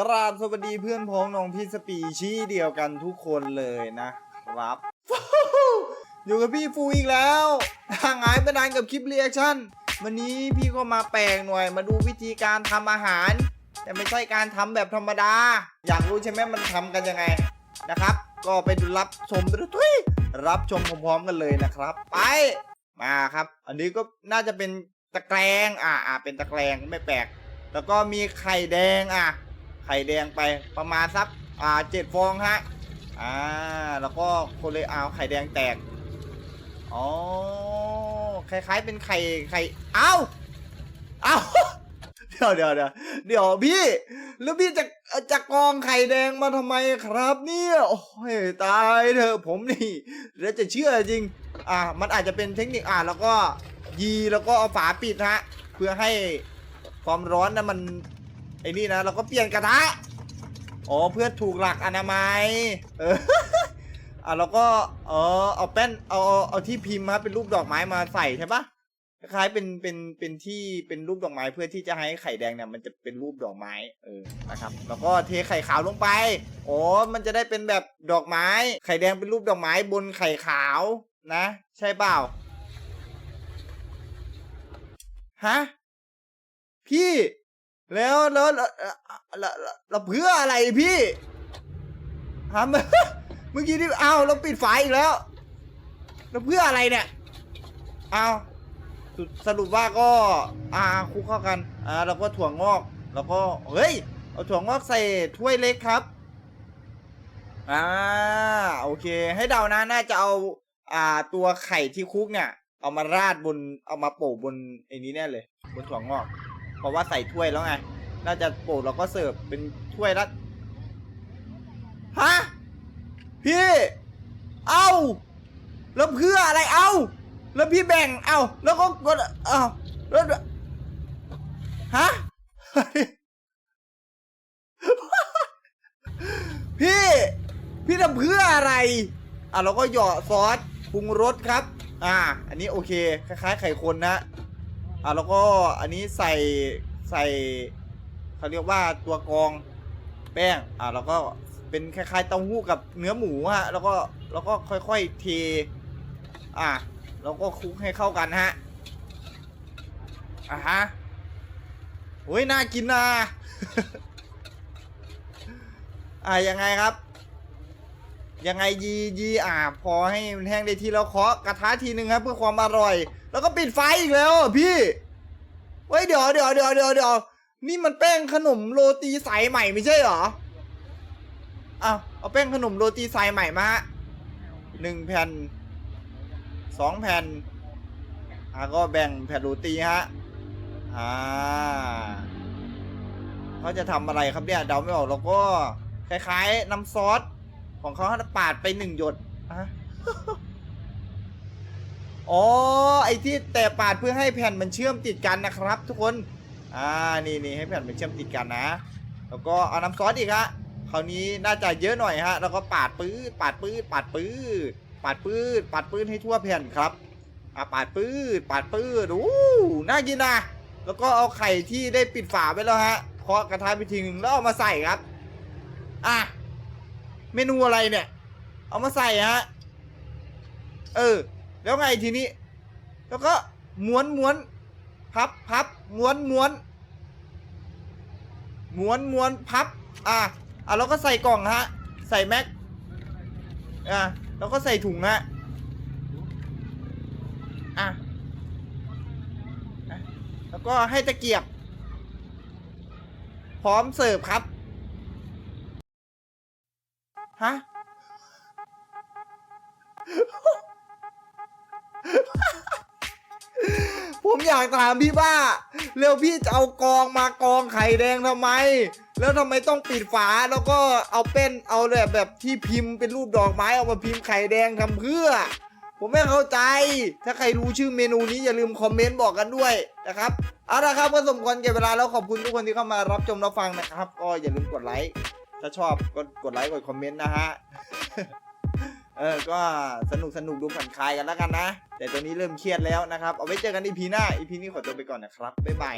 กราบสวัสดีเพื่อนพ้องน้องพี่สปีชีส์เดียวกันทุกคนเลยนะครับ อยู่กับพี่ฟูอีกแล้วห่างหายไปนานกับคลิปเรีแอคชั่น วันนี้พี่ก็มาแปลกหน่อย มาดูวิธีการทำอาหาร แต่ไม่ใช่การทำแบบธรรมดา อยากรู้ใช่ไหมมันทำกันยังไงนะครับ ก็ไปดูรับชมด้วยทุยรับชมพร้อมๆกันเลยนะครับ ไปมาครับ อันนี้ก็น่าจะเป็นตะแกรงอ่าอ่าเป็นตะแกรงไม่แปลก แล้วก็มีไข่แดงอะ ไข่แดงไปประมาณสักอ่าเจ็ดฟองฮะอ่าแล้วก็คนเลยเอาไข่แดงแตกอ๋อคล้ายๆเป็นไข่ไข่เอ้าเอ้าเดี๋ยวเดี๋ยวเดี๋ยวเดี๋ยวพี่แล้วพี่จะจะกองไข่แดงมาทำไมครับ เนี่ยโอ้ยตายเถอะผมนี่แล้วจะเชื่อจริง อ่ามันอาจจะเป็นเทคนิคอ่าแล้วก็ยีแล้วก็เอาฝาปิดฮะเพื่อให้ความร้อนนะมัน ไอ้นี่นะเราก็เปลี่ยนกระทะอ๋อเพื่อถูกหลักอนามัยเอออะแล้วก็เออเอาแป้นเอาเอาที่พิมพ์มาเป็นรูปดอกไม้มาใส่ใช่ปะคล้ายเป็นเป็นเป็นที่เป็นรูปดอกไม้เพื่อที่จะให้ไข่แดงเนี่ยมันจะเป็นรูปดอกไม้เออนะครับ แล้วก็เทไข่ขาวลงไปอ๋อมันจะได้เป็นแบบดอกไม้ ไข่แดงเป็นรูปดอกไม้บนไข่ขาวนะ ใช่เปล่าฮะพี่ แล้วแล้วแล้วแล้วแล้วเพื่ออะไรพี่ฮะเมื่อกี้ที่เอาวเราปิดฝาอีกแล้ว แล้วเพื่ออะไรเนี่ยเอาวสุดสรุปว่าก็อ่าคุกเข้ากันอ่าแล้วก็ถั่วงอกแล้วก็เฮ้ยเอาถั่วงอกใส่ถ้วยเล็กครับอ่าโอเค ให้เดานะน่าจะเอาอ่าตัวไข่ที่คุกเนี่ย เอามาราดบนเอามาโปะบนไอ้นี้แน่เลย บนถั่วงอก เพราะว่าใส่ถ้วยแล้วไง น่าจะโปะแล้วก็เสิร์ฟเป็นถ้วยละฮะพี่ เอ้าแล้วเพื่ออะไรเอ้าแล้วพี่แบ่งเอ้าแล้วก็กดเอ้าแล้วฮะพี่ พี่ทำเพื่ออะไร อะเราก็หยาะซอสปรุงรสครับ อ่า อันนี้โอเค คล้ายๆไข่คนนะ อะแล้วก็อันนี้ใส่ใส่เขาเรียกว่าตัวกรองแป้งอะแล้วก็เป็นคล้ายๆเต้าหู้กับเนื้อหมูฮะแล้วก็แล้วก็ค่อยๆเทอะแล้วก็คลุกให้เข้ากันฮะอะฮะโอ้ยน่ากินนะอะยังไงครับ ยังไงยียีอะพอให้มันแห้งได้ทีแล้วเคาะกระทะทีนึงครับ เพื่อความอร่อย แล้วก็ปิดไฟอีกแล้วอะพี่เฮ้ยเดี๋ยวเดี๋ยวเดี๋ยวเดี๋ยวเดี๋ยวนี่มันแป้งขนมโรตีสายใหม่ไม่ใช่เหรออ้าวเอาแป้งขนมโรตีสายใหม่มาฮะหนึ่งแผ่นสองแผ่นอะก็แบ่งแผ่นโรตีฮะอ่าเขาจะทำอะไรครับเนี่ยเดาไม่ออกแล้วก็คล้ายๆน้ำซอส ของเขาปาดไปหนึ่งหยดอะอ๋อ ไอที่แต่ปาดเพื่อให้แผ่นมันเชื่อมติดกันนะครับ ทุกคน อ่า นี่นี่ให้แผ่นมันเชื่อมติดกันนะ แล้วก็เอาน้ำซอสอีกฮะ คราวนี้น่าจะเยอะหน่อยฮะ แล้วก็ปาดปื้ดปาดปื้ดปาดปื้ดปาดปื้ดปาดปื้ดให้ทั่วแผ่นครับ อ่าปาดปื้ดปาดปื้ดอู้น่ากินนะ แล้วก็เอาไข่ที่ได้ปิดฝาไว้แล้วฮะ เคาะกระทะไปทีนึงแล้วเอามาใส่ครับ อะ เมนูอะไรเนี่ย เอามาใส่ฮะ เออ แล้วไงทีนี้ แล้วก็ม้วนม้วนพับพับม้วนม้วนม้วนม้วนพับ อะอะแล้วก็ใส่กล่องฮะ ใส่แม็ก อะแล้วก็ใส่ถุงฮะ อะ แล้วก็ให้ตะเกียบ พร้อมเสิร์ฟครับ ฮะ ผมอยากถามพี่ว่าแล้วพี่จะเอากองมากองไข่แดงทำไม แล้วทำไมต้องปิดฝาแล้วก็เอาเป็นเอาแบบแบบที่พิมพ์เป็นรูปดอกไม้เอามาพิมพ์ไข่แดงทำเพื่อ ผมไม่เข้าใจ ถ้าใครรู้ชื่อเมนูนี้อย่าลืมคอมเมนต์บอกกันด้วยนะครับเอาละครับก็สมควรแก่เวลาแล้วขอบคุณทุกคนที่เข้ามารับชมรับฟังนะครับ ก็อย่าลืมกดไลค์ ถ้าชอบก็กดไลค์กดคอมเมนต์นะฮะ เออ ก็สนุกสนุกดูผ่อนคลายกันแล้วกันนะ แต่ตอนนี้เริ่มเครียดแล้วนะครับ เอาไว้เจอกันอีพีหน้าอีพีนี้ขอตัวไปก่อนนะครับ บ๊ายบาย